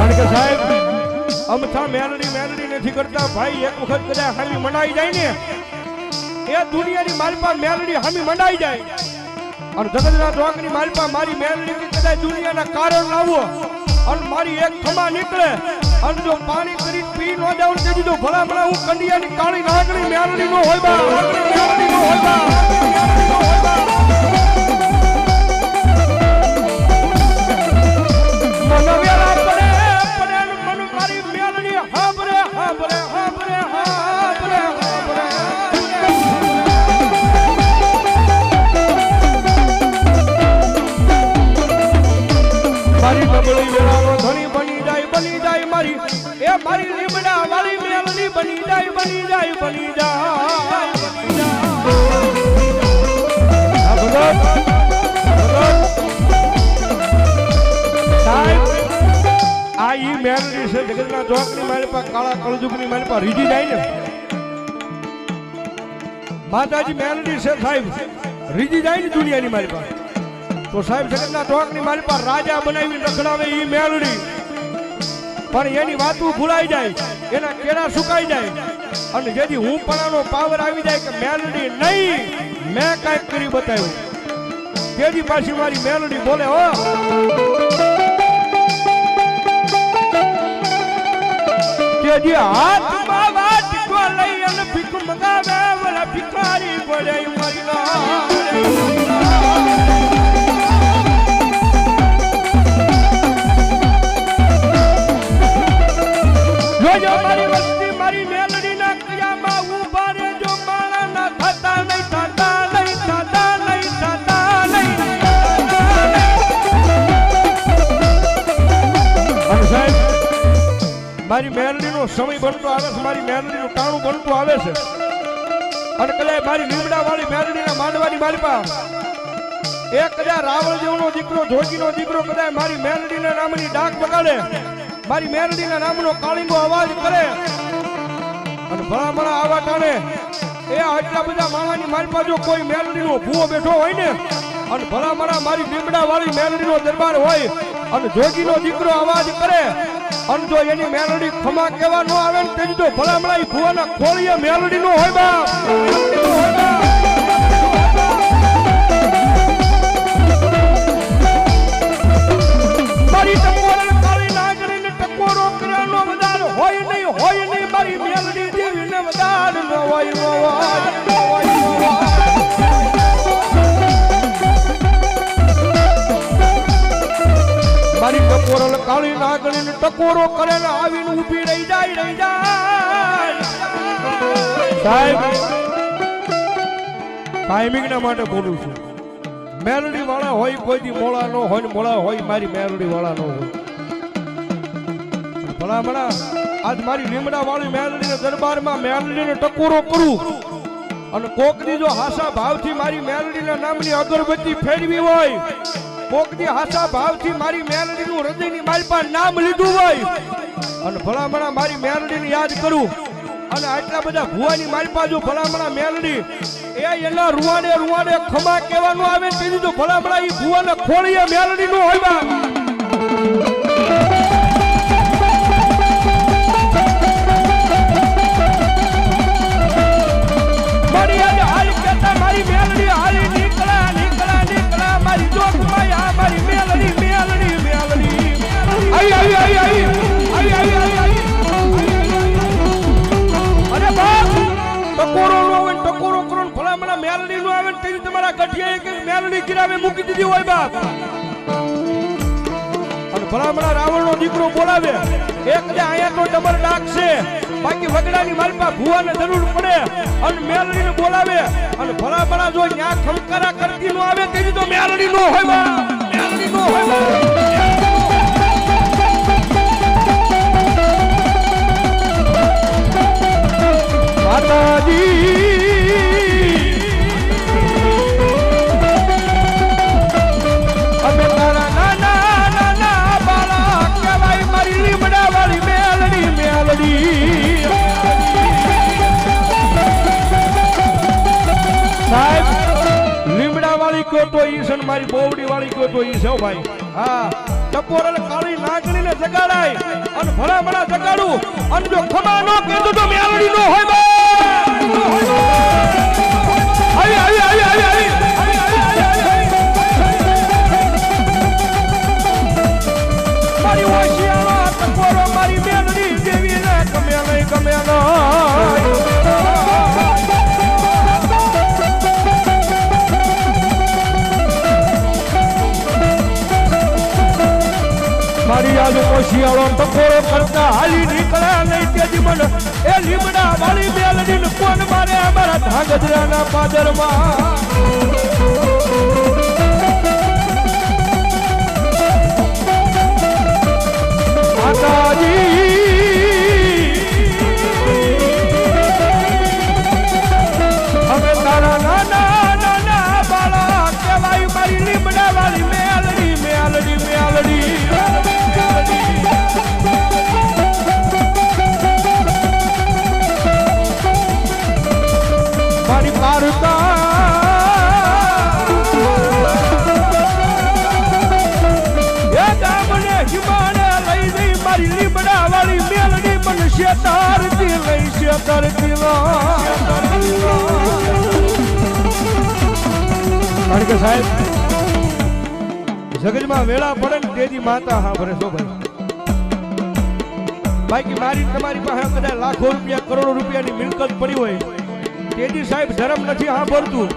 કારણ કે સાહેબ, અમથા મેલડી મેલડી નથી કરતા. ભાઈ, એક વખત કદાચ હામી મનાઈ જાય ને, એ દુનિયાની મારી પાસે મેલડી હામી મનાઈ જાય. અને જગતના ચોકની મારી પાસે મારી મેલડી કદાચ દુનિયાના કારણ લાવો અને મારી એક ખમા નીકળે. અને જો પાણી કરી પી ન જાવ તે તેથી ભલા ભલા હું કંડિયાની કાળી નાગણી મેલડી નો હોય બા મેલડી નો હોય બા બની જાય મારી. એ મારી લીમડા વાળી મેલડી બની જાય બની જાય બની જાય બની જાય. કાળા કળજુગની મારી પાસે રીજી જાય ને. માતાજી મેલડી છે સાહેબ રીજી જાય ને દુનિયાની મારી પાસે તો સાહેબ, જગતના ચોકની મારી પાસે રાજા બનાવી રખડાવે ઈ મેલડી પણ એની વાતું ભૂલાઈ જાય. એના કેળા સુકાઈ જાય. અને જેથી હું પણાનો પાવર આવી જાય કે મેલડી નહીં. મેં કાંઈક કરી બતાવ્યું. તેજી પાછી મારી મેલડી બોલે, હો. જે હાથમાં વાટકો લઈ અને ભીખ મંગાવે ભિખારી પડે મારી મારી વસ્તી, મારી મેલડી ના કયામાં ઊભા રે જો ના થતા નહીં નહીં, થતા નહીં. મારી મેલડી નો સમય બનતો આવે છે, મારી મેલડી નું ટાણું બનતું આવે છે. અને કદાચ મારી લીમડા વાળી મેલડી ના માંડવાની મારી પાસે. એક કદાચ રાવણ જેવનો દીકરો જોગીનો દીકરો કદાચ મારી મેલડી ના નામની ડાક બગાડે મારી મેલડી ના નામનો કાળીંગો અવાજ કરે. અને ભણા ભણા આવા ટાણે એ આટલા બધા માણાની મારી પાસે કોઈ મેરડીનો ભૂવો બેઠો હોય ને, અને ભલા ભલા મારી બીમડા વાળી મેલડી નો દરબાર હોય, અને જોગીનો દીકરો અવાજ કરે. અને જો એની મેલડી ખમા કેવા નો આવે ને, તેની તો ભલા ઈ ભૂવાના ખોળીએ મેલડી નો હોય બા ન ન ન ન. મારી ટકોરલ કાળી નાગણીને ટકોરો કરેલ ને આવીને ઊભી રહી જાય રહી જાય. ટાઈમિંગ ના માટે બોલું છું. મેલડી વાળા હોય કોઈ દી મોળા નો હોય ને મોળા હોય, મારી મેલડી વાળા નો હોય. ભલા ભલા આજ મારી લીમડા વાળી મેલડીને દરબારમાં મેલડીને ટકોરો કરું. અને કોકની જો હાસા ભાવથી મારી મેલડીના નામની અગરબત્તી ફેરવી હોય, કોકની હાસા ભાવથી મારી મેલડીનું હૃદયની મારી પાસે નામ લીધું હોય, અને ભલા ભલા મારી મેલડીને યાદ કરું. અને આટલા બધા ભુવાની મારી પાસે જો ભલામણા મેલડી, એ એના રૂવાડે રૂવાડે ખમા કહેવાનું આવે તેથી તો ભલામણા એ ભુવાને ખોળીએ મેલડી નું હોય આજે હારી કહેતા મારી મેલડી, હારી નીકળા નીકળા નીકળા. માયા મારી મેલડી મેલડી મેલડી. આઈ આઈ આઈ આઈ. આઈ આઈ આઈ ટકોરો નો આવે ટકોરો કરો આવે તેની તમારા ગઠિયા એક મેલડી કિરાવે મૂકી દીધી હોય બાપ. અને ભલામણા રાવણ નો દીકરો બોલાવે. જે અહીંયા તો ડબલ ડાક છે બાકી વગડાની માલપા ભુવાને જરૂર પડે. અને મેલડીને બોલાવે. અને ભલામણા જો ન્યા ખમકારા કરતી નો આવે તેની તો મેલડી નો હોય મેલડી નો હોય માતાજી. વાળી તો ઈ છે મારી બોવડી વાળી તો ઈ છે ભાઈ. હા ટપોરલ કાળી નાગણી ને જગાડાય અને ભલા ભલા જગાડું. અને જો ખમા નો કીધું તો મેલડી નો હોય આવી આવી આવી આવી, આવી, શિયાળો ટકોરો કરતા હાલી નીકળ્યા નહીં તેજી મને. એ લીમડા વાળી મેલડી ને કોણ મારે અમારા ધાંગધ્રાના પાદરમાં? મને શેતારથી લઈ કે સાહેબ જગજમાં વેળા પડે ને તેજી માતા હા ભરે શોભે બાકી મારી તમારી પાસે કદાચ લાખો રૂપિયા કરોડો રૂપિયાની મિલકત પડી હોય તેજી સાહેબ ધર્મ નથી હા ભરતું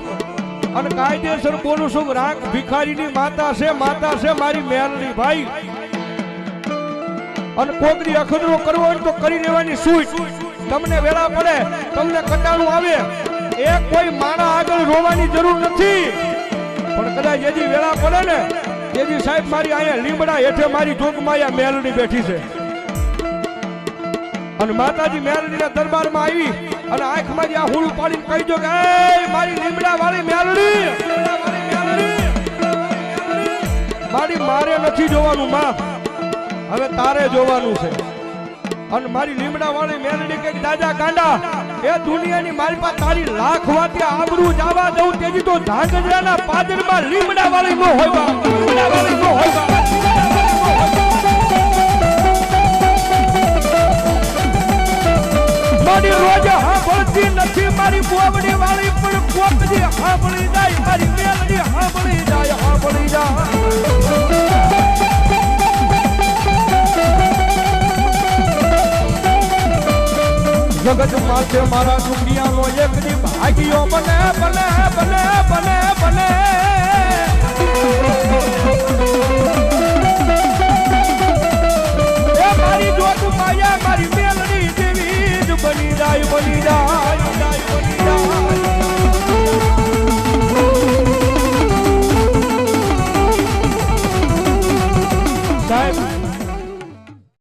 અને કાયદેસર બોલું છું રાખ ભિખારીની માતા છે માતા છે મારી મહેલની ભાઈ અને કોકની અખદરો કરવો હોય તો કરી લેવાની સૂટ તમને વેળા પડે, તમને કંટાળું આવે. એ કોઈ માણા આગળ રોવાની જરૂર નથી. પણ કદાચ એજી વેળા પડે ને તેજી સાહેબ મારી અહીંયા લીમડા હેઠે મારી જોગમાયા મેલડી બેઠી છે. અને માતાજી મેલડીના દરબારમાં આવી અને આંખમાંથી આ હુળું પાડીને કહી દો કે મારી લીમડા વાળી મેલડી. મારી મારે નથી જોવાનું, માં. હવે તારે જોવાનું છે. અને મારી લીમડા વાળી મેલડી કે દાદા કાંડા, એ દુનિયાની મારી પાસે તારી લાખ વાતી આબરૂ જવા દઉં તેજી તો ધાંગધ્રાના પાદરમાં લીમડા વાળી નો હોય. લીમડા વાળી નો હોય મારી રોજ હાંભળતી નથી મારી બોબડી વાળી પણ કોકડી હાંભળી જાય, મારી મેલડી હાંભળી જાય હાંભળી જાય. જગત માથે મારા દુનિયાનો એક દી ભાગ્યો બને બને બને બને બને મારી જોત માયા મારી મેલડી જેવી જ બની જાય બની જાય.